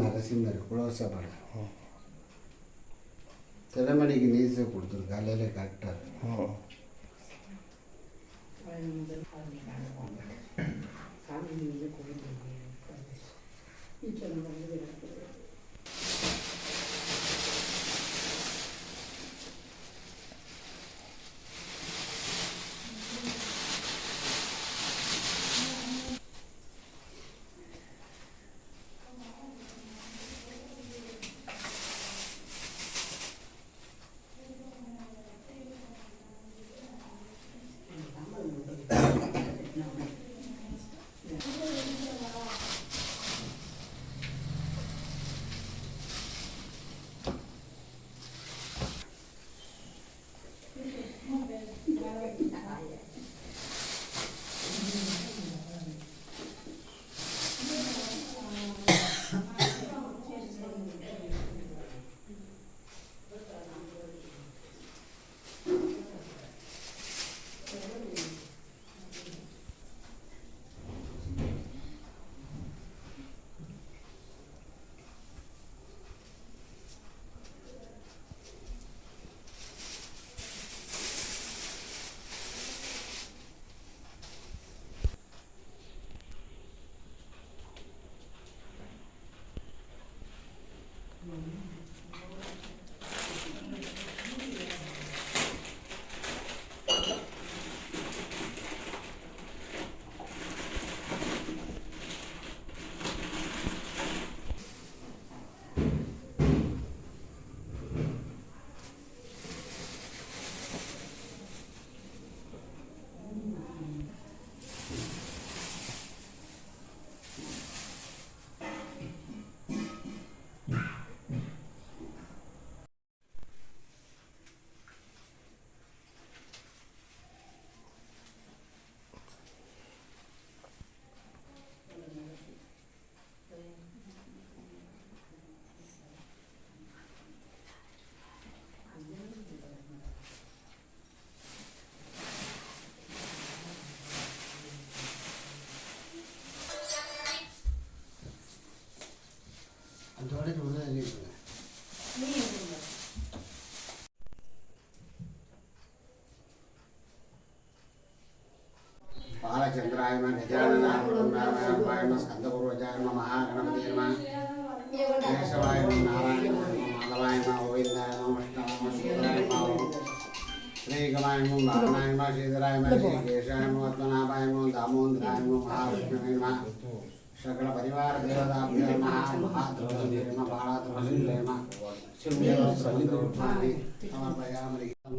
நரசிம்மர் குலோச படம் திறமணிக்கு நீசை கொடுத்துரு காலையில் கரெக்டாக இருக்கும்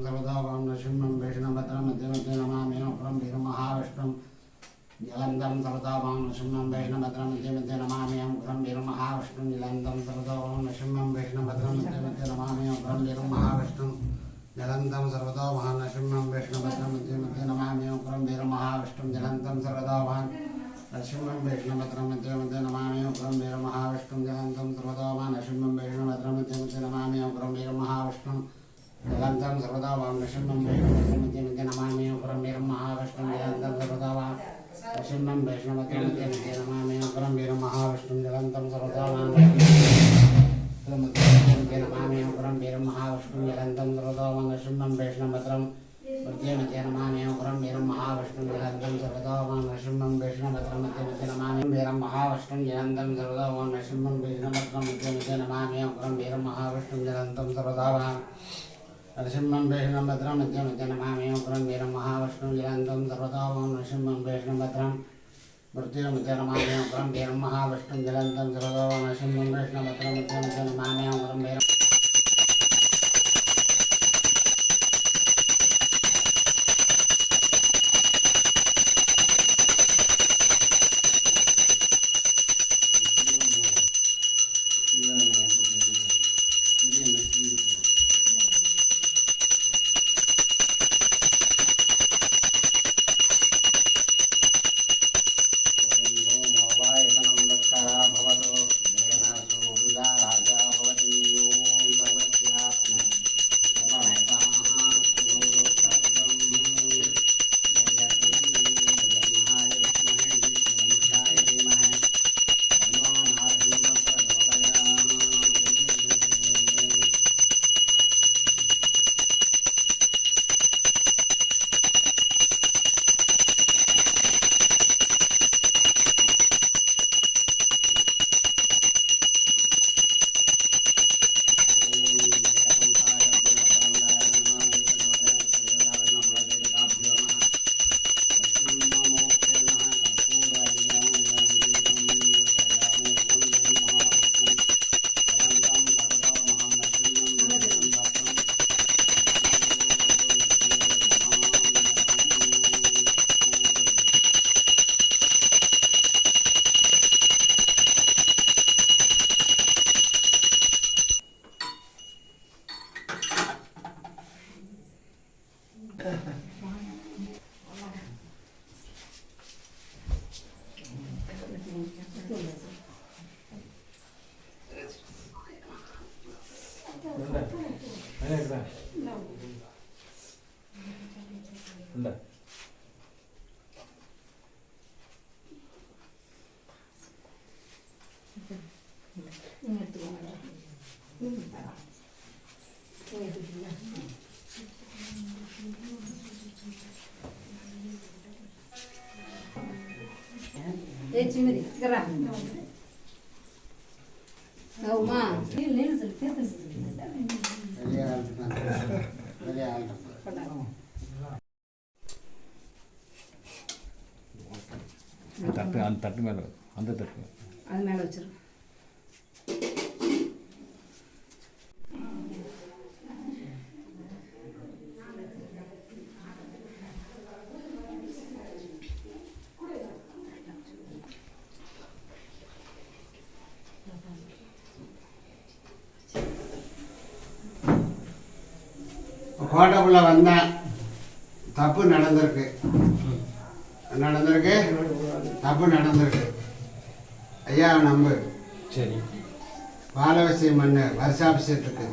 సర్వదాం నృసింహం వేషణభద్రం మధ్యమధ్య నమామేనపురం వీరం మహావిష్ణుం జలంధరం సర్వదాం నృసింహం వేషణభద్రం మధ్యమధ్య నమామేనపురం వీరం మహావిష్ణుం జలంధరం సర్వదాం నృసింహం వేషణభద్రం మధ్యమధ్య నమామేనపురం వీరం మహావిష్ణుం జలంతం సర్వదా మహాన్ నృసింహం వేషణభద్రం మధ్యమధ్య నమామేనపురం వీరం మహావిష్ణుం జలంతం సర్వదా మహాన్ वीरमहाविष्णुं जलन्तं सर्वदा वां नरसिंहं वैष्णवत्रं मध्ये मध्ये नमामि उग्रं वीरमहाविष्णुं जलन्तं सर्वदा वा नरसिंहं वैष्णवत्रं मध्ये मध्ये नमामि उग्रं वीरमहाविष्णुं जलन्तं सर्वदा वा नरसिंहं वैष्णवत्रं मध्ये मध्ये नमामि उग्रं वीरमहाविष्णुं जलन्तं सर्वदा वा नरसिंहं वैष्णवत्रं मध्ये मध्ये नमामि उग्रं वीरमहाविष्णुं जलन्तं सर्वदा वा मध्ये नमामि उग्रं वीरमहाविष्णुं जलन्तं सर्वदा वा नरसिंहं वैष्णवत्रं मध्यमध्य नमामि उग्रं वीरं महाविष्णुं जयन्तं सर्वदा ॐ नृसिंहं विष्णुभद्रं मध्यमध्य नमामि वीरं महाविष्णुं जयन्तं सर्वदा ॐ नृसिंहं विष्णुभद्रं मध्यमध्य नमामि उग्रं वीरं महाविष्णुं जयन्तं सर्वदा वा नृसिंहं विष्णुभद्रं मध्यमध्य नमामि उग्रं वीरं महाविष्णुं जयन्तं सर्वदा ॐ नृसिंहं विष्णुभद्रं मृत्युमध्य नमामि उग्रं वीरं महाविष्णुं जयन्तं सर्वदा ॐ नृसिंहं विष्णुभद्रं मध्यमध्य नमामि उग्रं वीरं ഉണ്ട് അതിനെ தட்டு மேலே அந்த தட்டு மேல. அது மேலே வச்சிரு. கோட்டைக்குள்ள வந்தேன் தப்பு நடந்திருக்கு. நடந்திருக்கு. தப்பு நடந்திருக்கு. ஐயா நம்பு. சரி. பாலவசியம் பண்ணு வருஷாபிஷேகத்துக்கு.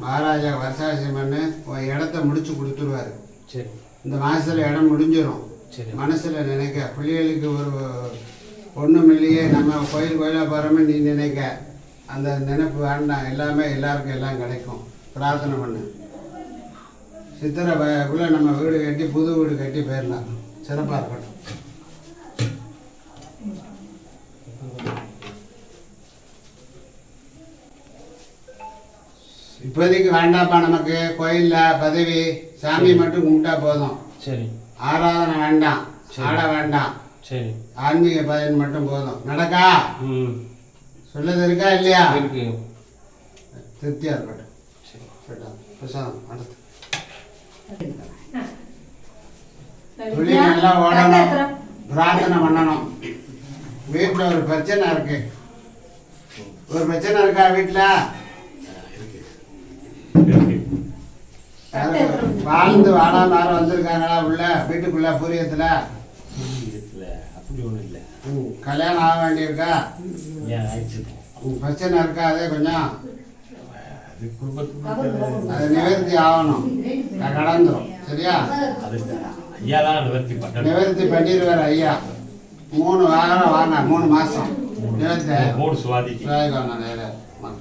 மகாராஜா வருஷாபிஷேகம் பண்ணு உன் இடத்த முடிச்சு கொடுத்துருவாரு. சரி. இந்த மாசத்துல இடம் முடிஞ்சிடும் சரி. மனசுல நினைக்க பிள்ளைகளுக்கு ஒரு ஒன்றும் இல்லையே நம்ம கோயில் கோயிலாக போகிறோமே நீ நினைக்க. அந்த நினைப்பு வேண்டாம். எல்லாமே எல்லாருக்கும் எல்லாம் கிடைக்கும். பிரார்த்தனை பண்ணு. சித்திரை நம்ம வீடு கட்டி புது வீடு கட்டி போயிடலாம். சிறப்பாக இருக்கட்டும் இப்போதைக்கு வேண்டாம்ப்பா நமக்கு கோயிலில் பதவி சாமி மட்டும் கும்பிட்டா போதும். சரி. ஆராதனை வேண்டாம். ஆட வேண்டாம். சரி. ஆன்மீக பயன் மட்டும் போதும். நடக்கா? ம். சொல்லது இருக்கா இல்லையா? இருக்கு. திருப்தியா இருக்கட்டும். துளி நல்லா ஓடணும். பிரார்த்தனை பண்ணணும். வீட்டில் ஒரு பிரச்சனை இருக்கு. ஒரு பிரச்சனை இருக்கா வீட்டில் வாழ்ந்து வாழாம யாரும் வந்திருக்காங்களா உள்ள? வீட்டுக்குள்ள பூரியத்தில் இல்லை அப்படி ஒன்றும் இல்லை கல்யாணம் ஆக வேண்டியிருக்கா பிரச்சனை இருக்கா அதே கொஞ்சம் அது நிவர்த்தி ஆகணும். நான் கடந்துரும். சரியா? அது ஐயா தான் நிவர்த்தி பண்ணிடுவார் ஐயா. மூணு வாரம் வாங்க மூணு மாசம். நிவர்த்தி. மூணு சுவாதிக்கு. சிவாஜிகான நேர வாங்க.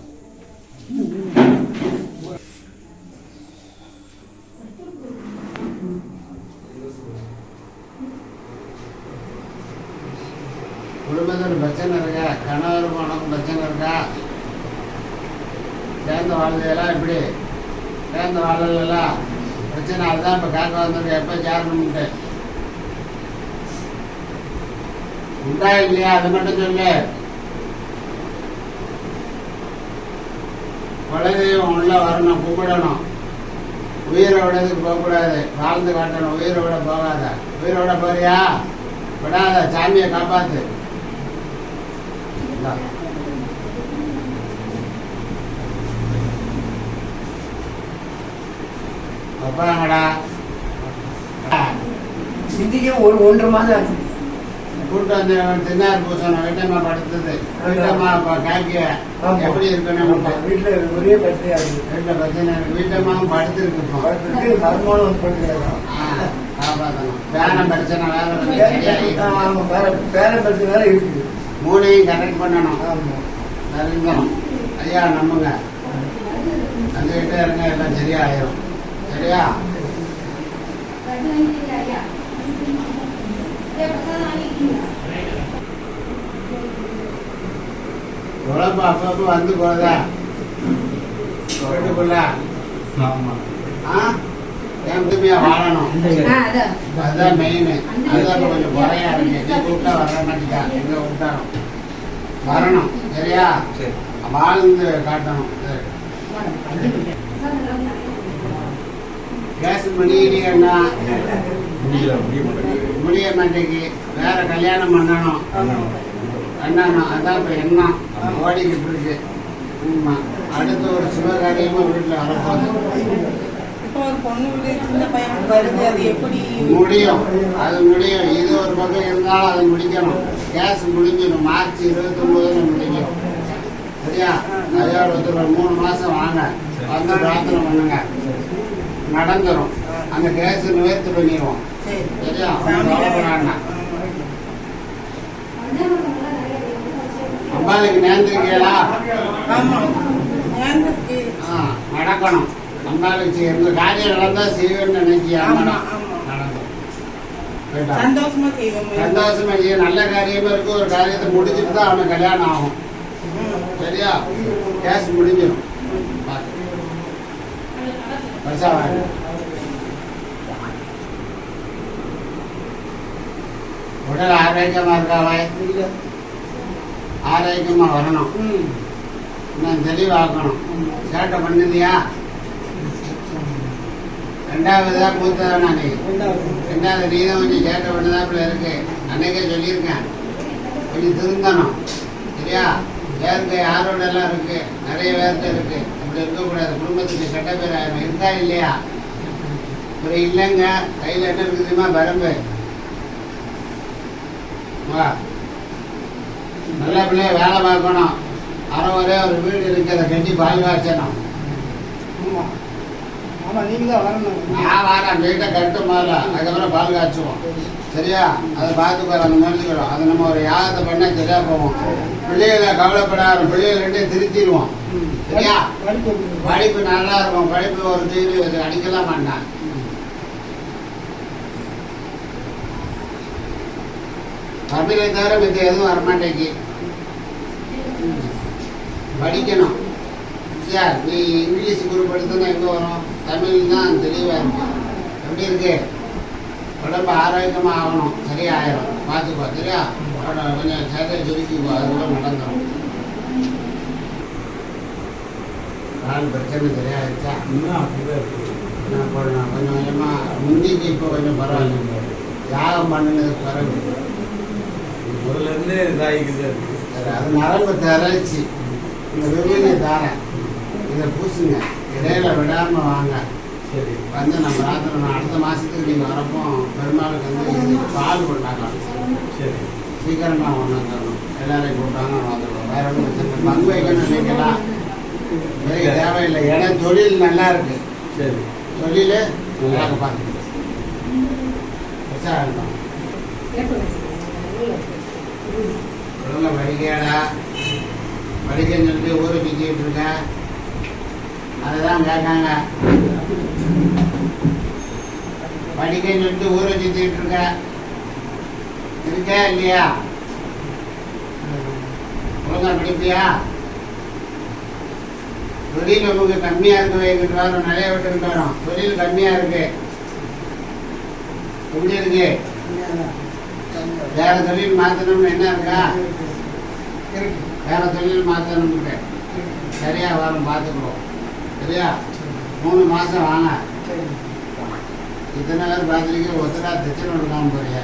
குடும்பத்தில் பிரச்சனை இருக்கா கணவருக்கும் உனக்கும் பிரச்சனை இருக்கா சேர்ந்த வாழ்க்கையெல்லாம் இப்படி சேர்ந்த வாழலாம் பிரச்சனை இப்போ காற்று வந்திருக்க எப்போ சேரணும்ட்டு உண்டா இல்லையா? அது மட்டும் சொல்லு. குலதெய்வம் உள்ள வரணும் கும்பிடணும் உயிரை விடதுக்கு போகக்கூடாது. வாழ்ந்து காட்டணும். உயிரை விட போகாத. உயிரை விட போறியா? விடாத. சாமியை காப்பாத்து. அப்பாங்கடா சிந்திக்க ஒரு ஒன்றரை மாதம் ஆச்சு. கூட்டு வந்து தின்னார் பூசணும் வீட்டம்மா படுத்தது. வீட்டம்மா காய்க்க. எப்படி இருக்குன்னு வீட்டுல ஒரே பிரச்சனையா இருக்கு வீட்டில் பிரச்சனை இருக்கு வீட்டம்மாவும் படுத்துருக்கு படுத்துட்டு மருமகளும் காப்பாத்தணும். பேரம் பிரச்சனை வேற வேற பிரச்சனை வேற இருக்கு. மூணையும் கரெக்ட் பண்ணணும். ஆமா. சரிங்களா ஐயா நம்புங்க. வந்துகிட்டே இருங்க எல்லாம் சரியாயிரும். சரியா உழப்பு அப்பப்போ வந்து போதா வீட்டுக்குள்ள ஆ? என் திரும்பியா வாழணும்? அதுதான் மெயின் அதுதான் கொஞ்சம் குறையா இருக்கு. நீ கூப்பிட்டா வர மாட்டேங்கா. எங்க கூப்பிட்டாலும். வரணும். சரியா? சரி. வாழ்ந்து காட்டணும். சரி. கேஸ் பண்ணிக்கிறீங்கன்னா முடியல முடிய மாட்டேங்கி வேற கல்யாணம் பண்ணணும். பண்ணணும் அதான் இப்ப எண்ணம் ஓடிக்கிட்டு இருக்கு அடுத்து ஒரு சிவகாரியமும் வீட்டுல வரப்போகுது இப்போ ஒரு பொண்ணு வீடு சின்ன பையன் வருது அது எப்படி? முடியும். அது முடியும். இது ஒரு பக்கம் இருந்தாலும் அதை முடிக்கணும். கேஸ் முடிஞ்சிடும். மார்ச் இருபத்தி ஒன்பதுல முடியும். சரியா? அதோட ஒருத்தர் மூணு மாசம் வாங்க. வந்து பிரார்த்தனை பண்ணுங்க. நடந்துரும். அந்த கேஸ் நிவர்த்தி பண்ணிடுவோம் சரி. சரியா? அம்பாளுக்கு நேர்ந்திருக்கீங்களா. ஆ, நடக்கணும். அம்பாளுக்கு எந்த காரியம் நடந்தா செய்வேன்னு நினைக்கியா. சந்தோஷமா செய்வோம். சந்தோஷமா செய்ய. நல்ல காரியமா இருக்கு. ஒரு காரியத்தை முடிச்சுட்டு தான் அவனுக்கு கல்யாணம் ஆகும். சரியா? கேஸ் முடிஞ்சிடும். பாத்து. உடல் ஆரோக்கியமா இருக்காவே இல்ல. ஆரோக்கியமா வரணும். இன்னும் தெளிவாக்கணும். சேட்டை பண்ணுதியா? ரெண்டாவதா மூத்ததானா நீ ரெண்டாவது. ரெண்டாவது நீ தான் கொஞ்சம் சேட்டை பண்ணதாப்புல இருக்கு. அன்னைக்கே சொல்லியிருக்கேன். கொஞ்சம் திருந்தணும். சரியா? வேர்க்கை யாரோட எல்லாம் இருக்கு. நிறைய வேர்க்கை இருக்கு. அப்படி இருக்கக்கூடாது. குடும்பத்துக்கு கெட்ட பேர் ஆயிரும் இருந்தா இல்லையா? ஒரு இல்லைங்க. கையில் என்ன இருக்குதுமா பரம்பு வா. நல்ல பிள்ளைய வேலை பார்க்கணும். அரை ஒரே ஒரு வீடு இருக்கு அதை கட்டி பால் காய்ச்சணும் ஆமா ஆமா நீங்க தான் வரணும் நான் வரேன். வீட்டை கட்டு முதல்ல. அதுக்கப்புறம் பால் காய்ச்சுவோம். சரியா? அதை பார்த்துக்கிறோம் அந்த முடிச்சுக்கிறோம் அது நம்ம ஒரு யாகத்தை பண்ணால் சரியா போவோம் பிள்ளைகளை கவலைப்படாத பிள்ளைகள் ரெண்டையும் திருத்திடுவோம். சரியா? படிப்பு படிப்பு நல்லா இருக்கும். படிப்பு ஒரு தீர்வு இது அடிக்கலாம் மாட்டான். தமிழை தவிர மித்த எதுவும் வரமாட்டேங்கி. படிக்கணும். சார் நீ இங்கிலீஷ் குரூப் எடுத்தனா எங்கே வரும்? தமிழ் தான் தெளிவாக இருக்கும் எப்படி இருக்கு? உடம்பு ஆரோக்கியமாக ஆகணும். சரியாயிரும். பார்த்துக்கோ சரியா? கொஞ்சம் சேட்டை சுருக்கிக்கோ அதுக்குள்ள நடந்துடும் கால் பிரச்சனை சரியாயிருச்சா? இன்னும் அப்படிதான் இருக்கு. நான் கொஞ்சம் கொஞ்சமாக முந்திக்கு இப்போ கொஞ்சம் பரவாயில்ல. யாகம் பண்ணினதுக்கு பிறகு. முதல்ல இருந்தே சரி, அது நரம்பு தரைச்சி இந்த விபூதி தாரேன் இதை பூசுங்க. இடையில விடாம வாங்க. சரி வந்து நம்ம பிரார்த்தனை அடுத்த மாதத்துக்கு நீங்கள் வரப்போ பெருமாளுக்கு வந்து இது பால் கொண்டாடலாம் சரி சீக்கிரமாக ஒன்று தரணும் எல்லாரையும் கூட்டாங்க வந்துடுவோம் வேற ஒன்றும் பிரச்சனை பங்கு வைக்கணும் நினைக்கலாம் பெரிய தேவையில்லை. ஏன்னா தொழில் நல்லா இருக்கு. சரி தொழில் நல்லா பார்த்துக்கிட்டு வேண்டாம் வடிகேடா படிக்கடா சொல்லிட்டு ஊரை பிச்சுக்கிட்டு இருக்கேன் அதுதான் கேட்காங்க படிக்கன்னு சொல்லிட்டு ஊரை சுத்திட்டு இருக்க. இருக்கா இல்லையா? ஒழுங்கா படிப்பியா? தொழில் உங்களுக்கு கம்மியா இருக்கு வைக்கிட்டு வரும் நிறைய விட்டுக்கிட்டு வரும். தொழில் கம்மியா இருக்கு. எப்படி இருக்கு? வேற தொழில் மாத்தணும்னு என்ன இருக்கா? இருக்கு. வேற தொழில் மாத்தணும்னு சரியா வரும் பார்த்துக்குறோம் சரியா? மூணு மாசம் வாங்க. இத்தனை பேர் பார்த்துருக்கீங்க ஒத்தரா தச்சனை கொடுக்காம போறிய.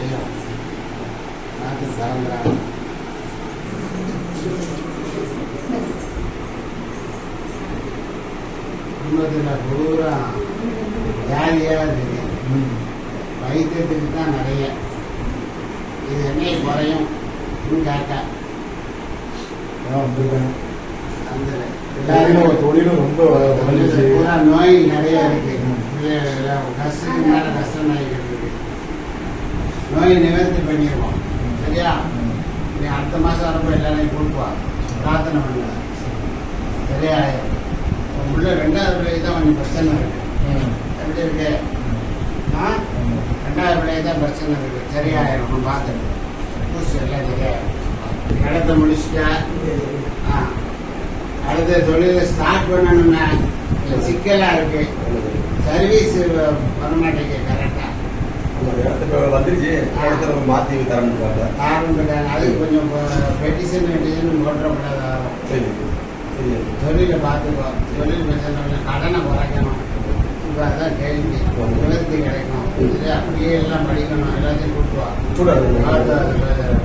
ஐயோ பார்த்து குடும்பத்தில் பூரா ஜாலியாக இருக்குது வைத்தியத்துக்கு தான் நிறைய. இது என்னை குறையும் கேட்டா. அந்த எல்லாரும் தொழிலும் ரொம்ப. பூரா நோய் நிறைய இருக்கு. கஷ்டத்துக்கு மேல கஷ்டம் ஆகிக்கிட்டு இருக்கு நோய் நிவர்த்தி பண்ணிடுவோம். சரியா? நீ அடுத்த மாசம் வரப்போ எல்லாரையும் கூட்டுவா பிரார்த்தனை பண்ணுவா சரியா? உள்ள ரெண்டாவது தான் கொஞ்சம் பிரச்சனை இருக்கு. எப்படி இருக்கு? பிள்ளை தான் பிரச்சனை இருக்கு சரியாயிரும் பார்த்துட்டு பூசி எல்லாம் சரியாயிரும் இடத்த முடிச்சுட்டா ஆ அடுத்த தொழில் ஸ்டார்ட் பண்ணணும்னா சிக்கலா இருக்கு. சர்வீஸ் பண்ண மாட்டேங்க கரெக்டா இடத்துக்கு வந்துருச்சு. மாத்தி தரணுக்காங்க ஆரம்பிட்டாங்க அதுக்கு கொஞ்சம் பெட்டிஷன் பெட்டிஷன் போட்டப்படாத தொழிலை பார்த்துக்கோ தொழில் பிரச்சனை கடனை குறைக்கணும். இப்போ அதான் கேள்வி நிவர்த்தி கிடைக்கும். சரி அப்படியே எல்லாம் படிக்கணும். எல்லாத்தையும் கூட்டுவா சூடாது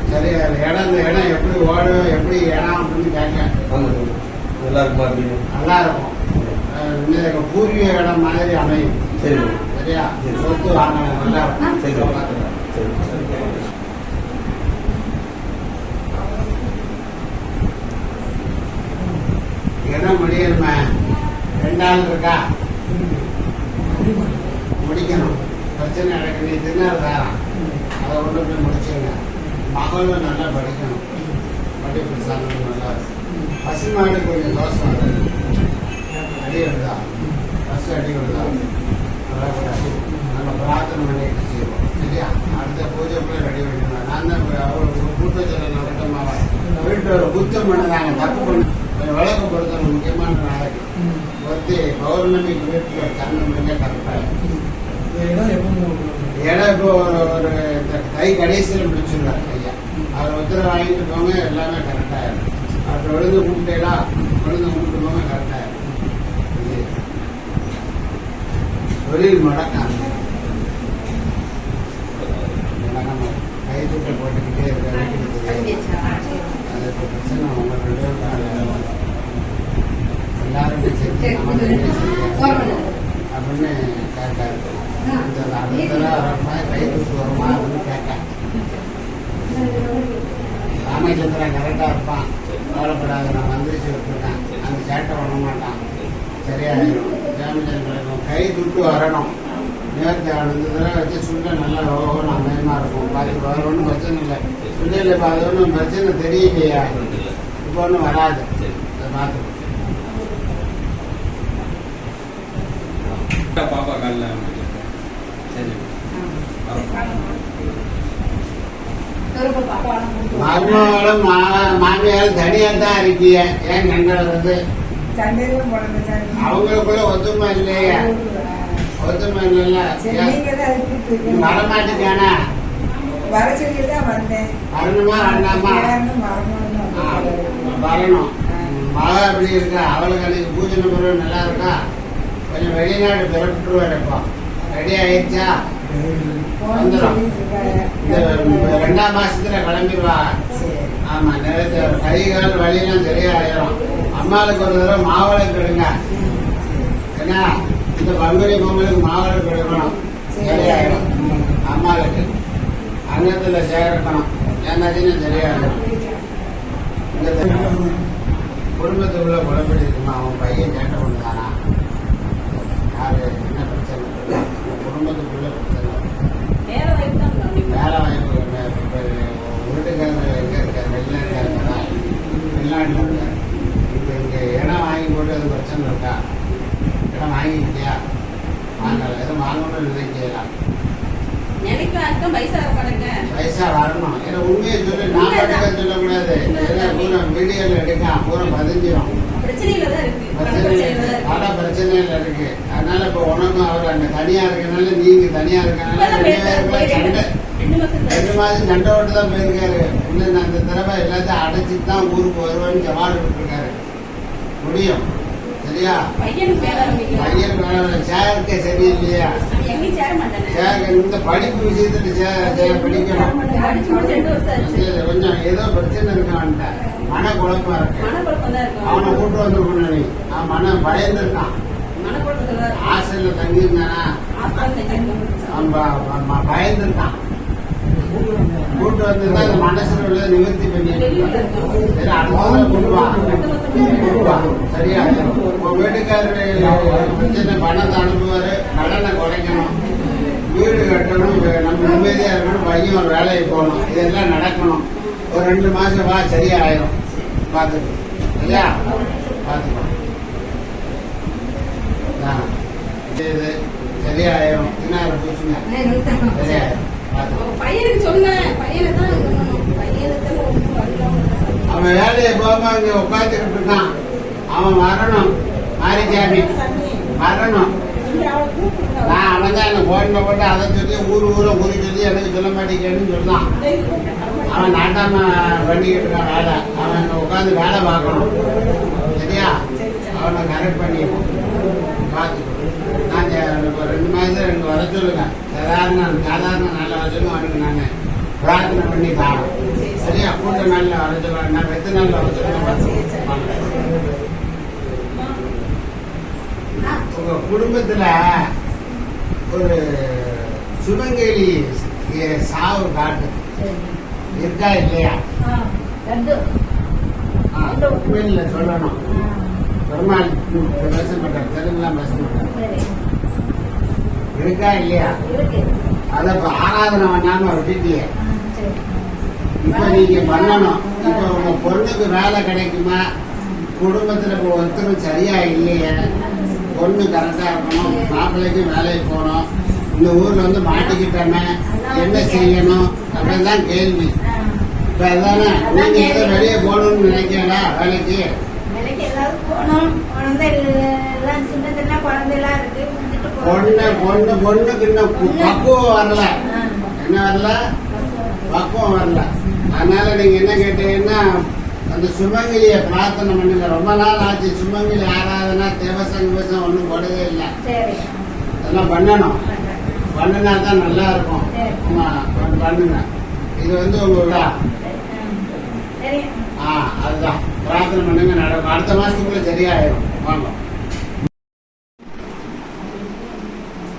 சரி இடம் இந்த இடம் எப்படி ஓடும் எப்படி இடம் அப்படின்னு எல்லாருக்குமா அப்படின்னு? நல்லா இருக்கும் பூர்வீக இடம் மாதிரி அமையும். சரி. சரியா? சொத்து வாங்கணும் நல்லா இருக்கும் சரி. சரி சரி ரெண்டு ஆள் இருக்கா? முடிக்கணும். பிரச்சனை எனக்கு நீ தின்னர் அதை கொண்டு போய் முடிச்சுங்க மகளும் நல்லா படிக்கணும். படிப்பு சாதனம் நல்லா. பசுமாடு கொஞ்சம் தோசை வருது அடி வருதா? பசு அடி வருதா? வரக்கூடாது நம்ம பிரார்த்தனை பண்ணிட்டு செய்வோம். சரியா? அடுத்த பூஜை போய் ரெடி பண்ணிடுவேன் நான் தான் அவ்வளோ அவர் கூட்டத்தில் நடக்கமாக வீட்டில் ஒரு குத்தம் பண்ணதாங்க தப்பு பண்ணி. விளக்கு முக்கியமான நாளைக்கு. ஒருத்தி பௌர்ணமிக்கு வீட்டில் தண்ணி கரெக்டாக இடம் இப்போ ஒரு கை கடைசியில் முடிச்சிருக்காரு ஐயா. அவர் உத்தரவு வாங்கிட்டு போங்க எல்லாமே கரெக்டாகிடும் அவர் விழுந்து கும்பிட்டேடா விழுந்து கும்பிட்டு போங்க கரெக்டாகிடும் இது தொழில் முடக்கம். முடக்கம் கை தூக்க போட்டுக்கிட்டே இருக்க வீட்டுக்கு தங்கச்சி அது பிரச்சனை. அவங்க ரெண்டு. எல்லாரும் சேர்ந்து அப்படின்னு கேட்டாரு இருக்கும். இந்த அடுத்தல கை தூக்கு வருமா அப்படின்னு கேட்டேன் ராமச்சந்திரன் கரெக்டாக இருப்பான் கவலைப்படாத நான் மந்திரிச்சு விட்டுருக்கேன் அந்த சேட்டை பண்ண மாட்டான் சரியாயிடும் ராமச்சந்திரன் கை துட்டு வரணும் நேர்த்தி அணுந்ததில் வச்சு சுண்டை நல்லா ஓகணும் அமயமா இருக்கும் பாதிக்கு வேற ஒன்றும் பிரச்சனை இல்லை சுண்டையில் இப்போ அது ஒன்றும் பிரச்சனை தெரியலையா இப்போ ஒன்றும் வராது இதை காலில் சரி. மருமகளும் மா- மாமியாரும் தனியா தான் இருக்கீங்க. ஏன் கண்கள் வந்து? அவங்களுக்குள்ள ஒத்துமை இல்லையா. ஒத்துமை இல்லைல்ல. சரி ஏன்? நீங்க தான் அதுக்கு நீ இருக்கீங்க. வரமாட்டேங்கானா வர சொல்லி தான் வந்தேன். வரணுமா. வேண்டாமா மழை எப்படி இருக்கா? அவளுக்கு அன்னைக்கு பூஜை நல்லா இருக்கா? கொஞ்சம் வெளிநாடு பிறப்பிட்டுருவாரு இப்போ ரெடி ஆயிடுச்சா? வந்துடும் இந்த ரெண்டாம் மாசத்துல கிளம்பிடுவா ஆமா நேரத்தை கை கால் வலியெல்லாம் சரியாயிரும் அம்மாளுக்கு ஒரு தடவை மாவளம் கெடுங்க. என்ன இந்த பங்குனி பொங்கலுக்கு மாவளம் கெடுக்கணும். சரியாயிரும். அம்மாளுக்கு. அன்னத்துல சேர்க்கணும் ஏன்னாச்சுன்னா சரியாயிரும் இந்த குடும்பத்துக்குள்ள குழப்படி இருக்குமா அவன் பையன் கேட்ட ஒன்று தானா என்ன பிரச்சனை குடும்பத்துக்குள்ள பிரச்சனை வேலை வாய்ப்பு தான் கம்மி. வேலை வாய்ப்பு இல்லை. இப்ப வீட்டுக்காரர் எங்க இருக்காரு வெளிநாட்டில் இருக்காரா வெளிநாட்டில் இருக்காரு இப்போ இங்கே இடம் வாங்கி போட்டு அது பிரச்சனை இருக்கா இடம் வாங்கிக்கிட்டியா வாங்கலாம் எதுவும் வாங்கணும்னு நினைக்கலாம் பைசா வரணும். ஏன்னா உண்மையை சொல்லி நான் பட்டுக்க சொல்லக்கூடாது. ஏன்னா பூரா வீடியோவில் எடுக்கலாம் பூரா பதிஞ்சிடும் பிரச்சனையில தான் இருக்கு. பல பிரச்சனைகள் இருக்கு. அதனால இப்போ உனக்கும் அவர் அங்கே தனியா இருக்கனால நீங்க தனியா இருக்கனால சண்டை. ரெண்டு மாதம் சண்டை ஓட்டு தான் போயிருக்காரு. இன்னும் அந்த தடவை எல்லாத்தையும் அடைச்சிட்டு தான் ஊருக்கு வருவேன்னு ஜவாடு விட்டுருக்காரு முடியும். ஆரம்பிக்கலாம் பையன் சேருக்கே சரியில்லையா? அவன் எங்கேயும் சேர மாட்டானே. சேர் இந்த படிப்பு விஷயத்துல படிக்கணும். கொஞ்சம் ஏதோ பிரச்சனை இருக்கான்ட்ட மன குழப்பம் இருக்கு. அவனை கூட்டு வந்துருக்கணும் நீ மன பயந்துருக்கான். ஹாஸ்டல்ல தங்கியிருந்தானா? பயந்துருக்கான். கூட்டு வந்திருந்தா அந்த மனசுல உள்ள நிவர்த்தி பண்ணிட்டு சரி அடுத்த தடவை கொண்டு வா கொண்டு வா சரியா? உன் வீட்டுக்காரரு பிரச்சனை பணத்தை அனுப்புவாரு கடனை குறைக்கணும் வீடு கட்டணும் வே- நம்ம நிம்மதியா இருக்கணும் பையன் ஒரு வேலைக்கு போகணும் இதெல்லாம் நடக்கணும் ஒரு ரெண்டு மாசம் வா சரியா ஆயிரும் பார்த்துக்கோ சரியா பார்த்துக்கோ இது சரியாயிரும் என்ன பூசுங்க சரியாயிரும் அவன் சொன்னேன். அவன் வேலையை போகாம அங்க உட்காந்துக்கிட்டு இருக்கான் அவன் வரணும். மாரிசாமி வரணும். நான் அவன் தான் என்ன போன் போட்டு அதை சொல்லி ஊர் ஊரை ஊதி சொல்லி எனக்கு சொல்ல மாட்டேங்கன்னு சொன்னான். அவன் நாட்டாம பண்ணிக்கிட்டு இருக்கான் வேலை. அவன் அங்க உட்காந்து வேலை பார்க்கணும். சரியா? அவனை கரெக்ட் பண்ணிடுவோம் பார்த்து. நான் ஒரு ரெண்டு மாதம் ரெண்டு வர சொல்லுங்க. சாதாரண சாதாரண நல்ல வர நான் பிரார்த்தனை பண்ணி தாரோம் சரியா? கூட்ட நாளில் வர நான் வெத்த நாளில் வர உங்க குடும்பத்துல ஒரு சுமங்கேலி சாவு காட்டு. இருக்கா இல்லையா? ஆ, சொல்லணும். பெருமாள் பேச மாட்டார். தெலுங்குலாம் பேச மாட்டார். இருக்கா இல்லையா? அதை இப்போ ஆராதனை பண்ணாம விட்டுட்டீங்க இப்போ நீங்கள் பண்ணணும். இப்போ உங்கள் பொண்ணுக்கு வேலை கிடைக்குமா? குடும்பத்துல ஒருத்தரும் சரியா இல்லையே. பொண்ணு கரெக்டா இருக்கணும். மாப்பிள்ளைக்கும் வேலைக்கு போகணும். இந்த ஊர்ல வந்து மாட்டிக்கிட்டோமே என்ன செய்யணும்? அப்படின்னு தான் கேள்வி. இப்போ இப்ப அதானே? நீங்க எதுவும் வெளியே போகணும்னு நினைக்கிறீங்களா வேலைக்கு? வேலைக்கு ஏதாவது போகணும். பொண்ணு பொண்ணு பொண்ணுக்கு இன்னும் பக்குவம் வரல. என்ன வரல? பக்குவம் வரல. அதனால நீங்க என்ன கேட்டீங்கன்னா அந்த சுமங்கலிய பிரார்த்தனை பண்ணுங்க. ரொம்ப நாள் ஆச்சு. சுமங்கலி ஆராதனா தேவசங்க விவசாயம் ஒன்றும் போடவே இல்லை. அதெல்லாம் பண்ணணும். பண்ணினா தான் நல்லா இருக்கும். ஆமா பண்ணுங்க. இது வந்து உங்க ஆ. அதுதான். பிரார்த்தனை பண்ணுங்க. நடக்கும் அடுத்த மாசத்துக்குள்ள சரியாயிரும். வாங்க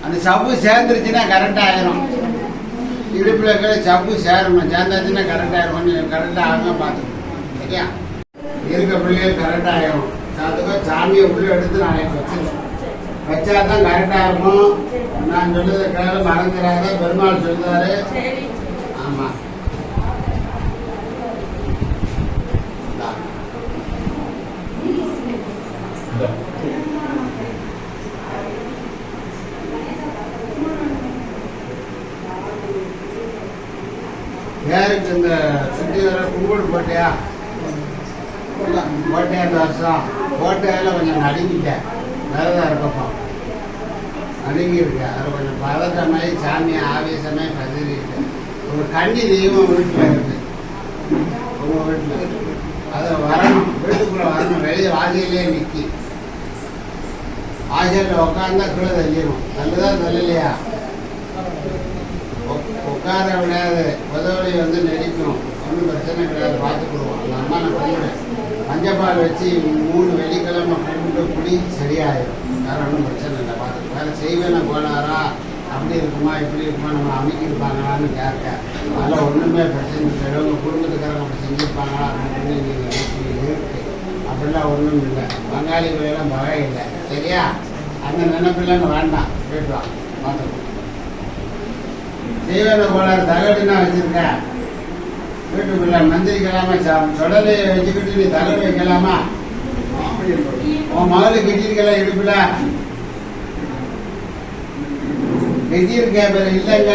அந்த சவ்வு சேர்ந்துருச்சுன்னா கரெக்டா ஆயிரும். இடுப்புல இருக்கிற சவ்வு சேரணும். சேர்ந்தாச்சுன்னா கரெக்ட் ஆயிரும். கொஞ்சம் கரெக்டா ஆகாம பார்த்துக்கணும் சரியா? இருக்க பிள்ளைகள் கரெக்டா ஆயிரும். அதுக்கு சாமியை உள்ளே எடுத்து நாளைக்கு வச்சிருக்கோம் வச்சா தான் கரெக்டாக இருக்கும். நான் சொல்லுறது கேளு மறந்துடாத. பெருமாள் சொல்லுதாரு ஆமாம் ஆமா இந்த சுத்தி வர கும்பிடு போட்டியா? போட்டியா இந்த வருஷம். போட்டையில் கொஞ்சம் நடுங்கிட்டேன். விரதம் இருக்கப்போ. நடுங்கி இருக்க அது கொஞ்சம் பதட்டமாயி சாமி ஆவேசமே பதறிட்டு. ஒரு கண்ணி தெய்வம் வீட்டில் இருக்கு உங்கள் வீட்டில். அதை வரணும். வீட்டுக்குள்ள வரணும். வெளியே வாசையிலே நிற்கி வாசலில் உட்காந்தா கீழே தள்ளிடும் தள்ளுதா தள்ளலையா? உக்- கிடையாது விடாது வந்து நெடிக்கும் ஒன்றும் பிரச்சனை கிடையாது பார்த்துக்கிடுவோம். அந்த அம்மா நான் பண்ணிவிடுவேன் மஞ்சப்பால் வச்சு மூணு வெள்ளிக்கிழமை கும்பிட்டு குடி சரியாயிடும் வேற ஒன்றும் பிரச்சனை இல்லை பார்த்து. வேற செய்வேன போனாரா அப்படி இருக்குமா இப்படி இருக்குமா நம்ம அமைக்கி இருப்பாங்களான்னு கேட்க. அதெல்லாம் ஒன்றுமே பிரச்சனை இல்லை. உங்கள் குடும்பத்துக்காரங்க அப்படி செஞ்சுருப்பாங்களா? அப்படின்னு நீங்கள் இருக்கு. அப்படிலாம் ஒன்றும் இல்லை. பங்காளி வேலையெல்லாம் மழை இல்லை. சரியா? அந்த நினைப்பில் வேண்டாம். போயிட்டு வா. பார்த்துக்கோ. தீவன கோளாறு தகடுனா வச்சிருக்கேன். வீட்டுக்குள்ள மந்திரிக்கலாமா சா- சுடலை வச்சுக்கிட்டு நீ தகடு வைக்கலாமா? உன் மகளு கட்டியிருக்கல இடுப்புல. கட்டியிருக்க பேர் இல்லைங்க.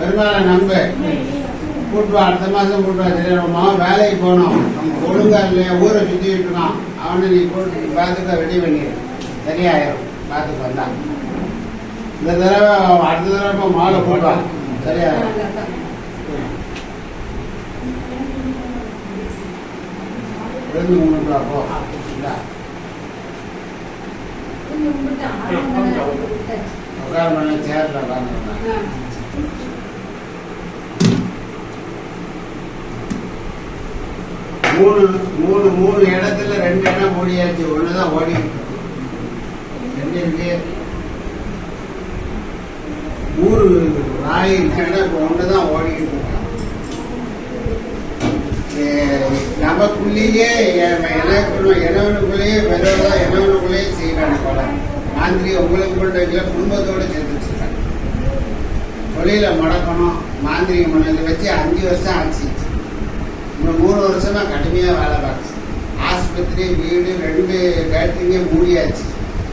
பெருமாளை நம்பு. கூட்டுவா அடுத்த மாதம் கூட்டுவா சரி உன் மகன் வேலைக்கு போகணும். ஒழுங்கா இல்லையா? ஊரை சுத்திட்டு இருக்கான். அவனை நீ கூட்டு பார்த்துக்க ரெடி பண்ணிடு சரியாயிரும். பார்த்துக்கு வந்தான் இந்த தடவை அடுத்த தடவை இப்போ மாலை போடுவா சரியா? ரெண்டு மூணு ரூபா போ உட்கார பண்ண சேர்ல உட்காந்து மூணு மூணு மூணு இடத்துல ரெண்டு இடம் ஓடியாச்சு ஒண்ணுதான் ஓடி ரெண்டு இருக்கு. ஊர் நாய் இடம் இப்ப தான் ஓடிக்கிட்டு இருக்கான் ஏ- நமக்குள்ளேயே எனவனுக்குள்ளேயே வெறும் எனவனுக்குள்ளேயே செய்யறாங்க போல. மாந்திரி உங்களுக்கு மட்டும் இல்லை சேர்த்து வச்சிருக்காங்க. தொழில முடக்கணும் மாந்திரிக பண்ணதை வச்சு அஞ்சு வருஷம் ஆச்சு. இன்னும் மூணு வருஷமாக கடுமையாக வேலை பார்த்து ஆஸ்பத்திரி வீடு ரெண்டு கேட்ரிங்கே மூடியாச்சு.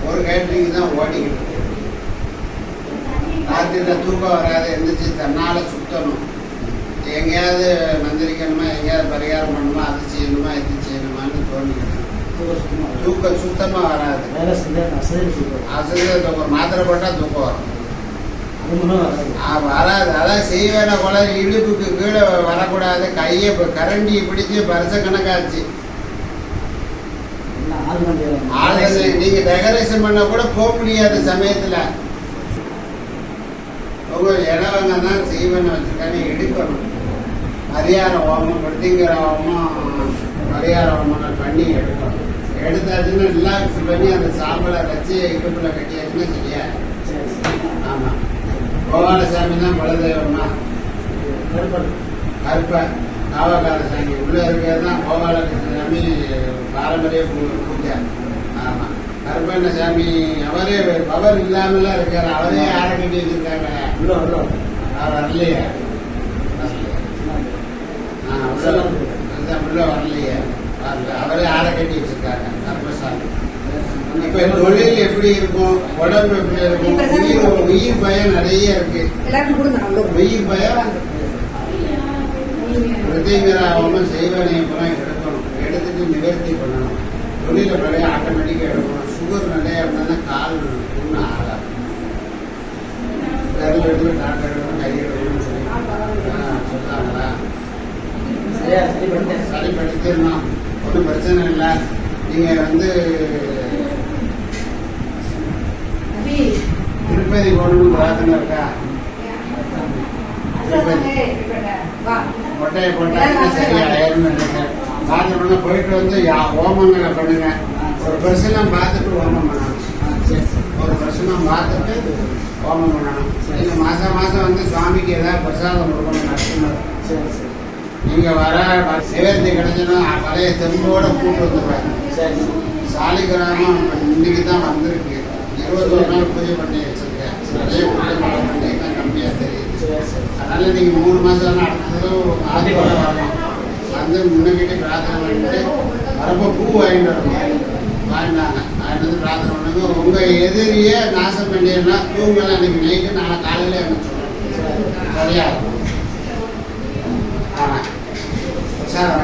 ஒரு கேட்டரிங் தான் ஓடிக்கிட்டு இருக்கு ராத்திரியில் தூக்கம் வராது எந்திரிச்சு தன்னால சுத்தணும். எங்கேயாவது மந்திரிக்கணுமா எங்கேயாவது பரிகாரம் பண்ணணுமா அது செய்யணுமா இது செய்யணுமான்னு தோணிக்கிட்டு தூக்கம் சுத்தமா வராது. அசதியில் தூக்கம். மாத்திரை போட்டால் தூக்கம் வரும். வராது. அதான் செய்வேன போல இடுப்புக்கு கீழே வரக்கூடாது. கையை இப்ப கரண்டியை பிடிச்சு வருஷ கணக்காச்சு. எல்லாம் ஆள் வண்டி ஆளுங்க நீங்க டெக்கரேஷன் பண்ண கூட போக முடியாத சமயத்துல. இடம் இடவங்க தான் சீவனை வச்சுருக்கானே எடுக்கணும். பரிகார ஹோமம் பிரத்திங்கிற ஹோமம் பரிகார ஹோமம் பண்ணி எடுக்கணும். எடுத்தாச்சுன்னா ரிலாக்ஸ் பண்ணி அந்த சாம்பலை வச்சு இடுப்பில் கட்டியாச்சுன்னா சரியா? ஆமாம் கோபால சாமி தான் குலதெய்வமா கருப்பன் கருப்ப காவக்கார சாமி உள்ளே இருக்கிறது தான் கோபாலசாமி பாரம்பரிய பூஜை. ஆமாம் கருப்பண்ணசாமி அவரே பவர் இல்லாமலாம் இருக்காரு. அவரே ஆட கட்டி வச்சிருக்காங்க. அவர் வரலையே. உள்ள வரலையே. வரல. அவரே ஆட கட்டி வச்சிருக்காங்க கருப்பசாமி. இப்ப தொழில் எப்படி இருக்கும்? உடம்பு எப்படி இருக்கும்? உயிர் உயிர் பயம் நிறைய இருக்கு. எல்லாரும் கொடுங்க அவ்வளோ உயிர் பயம்? பிரதிகிராமம் செய்வனை புறம் எடுக்கணும். எடுத்துட்டு நிவர்த்தி பண்ணணும். தொழில நிறைய ஆட்டோமேட்டிக்காக எடுக்கணும். சுகர் நிறைய அப்படின்னா கால் புண்ணு ஆகாது விரல் எடுத்து டாக்டர் எடுக்கணும் கை எடுக்கணும்னு சொல்லி. சொன்னாங்களா? சரியா சரி பண்ணிட்டேன். சரி படிச்சிடணும் ஒன்றும் பிரச்சனை இல்லை. நீங்கள் வந்து திருப்பதி போகணும்னு பிரார்த்தனை இருக்கா? மொட்டையை போட்டாங்கன்னா சரியாயிரும் நினைக்கிறேன் பார்த்துட்டோம்னா போயிட்டு வந்து ஹோமங்களை பண்ணுங்க. ஒரு பிரசனம் பார்த்துட்டு ஹோமம் பண்ணணும். ஒரு பிரசனம் பார்த்துட்டு ஹோமம் பண்ணணும். நீங்க மாதம் மாதம் வந்து சுவாமிக்கு ஏதாவது பிரசாதம் கொடுக்கணும் நடத்துனர் சரி சரி. நீங்க வர நிவர்த்தி கிடைச்சுன்னா பழைய தெம்போடு கூட்டு வந்துடுவாங்க சரி. சாலி கிராமம் இன்னைக்கு தான் வந்திருக்கு. இருபத்தோரு நாள் பூஜை பண்ணி வச்சிருக்கேன். நிறைய பூஜை பண்ணி தான் கம்மியாக தெரியுது. அதனால் நீங்கள் மூணு மாசம் அடுத்ததும் ஆதிவார வரணும் வந்து முன்னகிட்டு பிரார்த்தனை பண்ணிட்டு வரப்போ பூ வாங்கிட்டு வரணும். வாழ்ந்தாங்க வாங்கிட்டு வந்து பிரார்த்தனை உங்க எதிரியே நாசம் பண்ணிடனா தூங்கலாம் அன்னைக்கு நைட்டு நாளை காலையில எனக்கு சொல்லணும் சரியா? ஆமா சார்.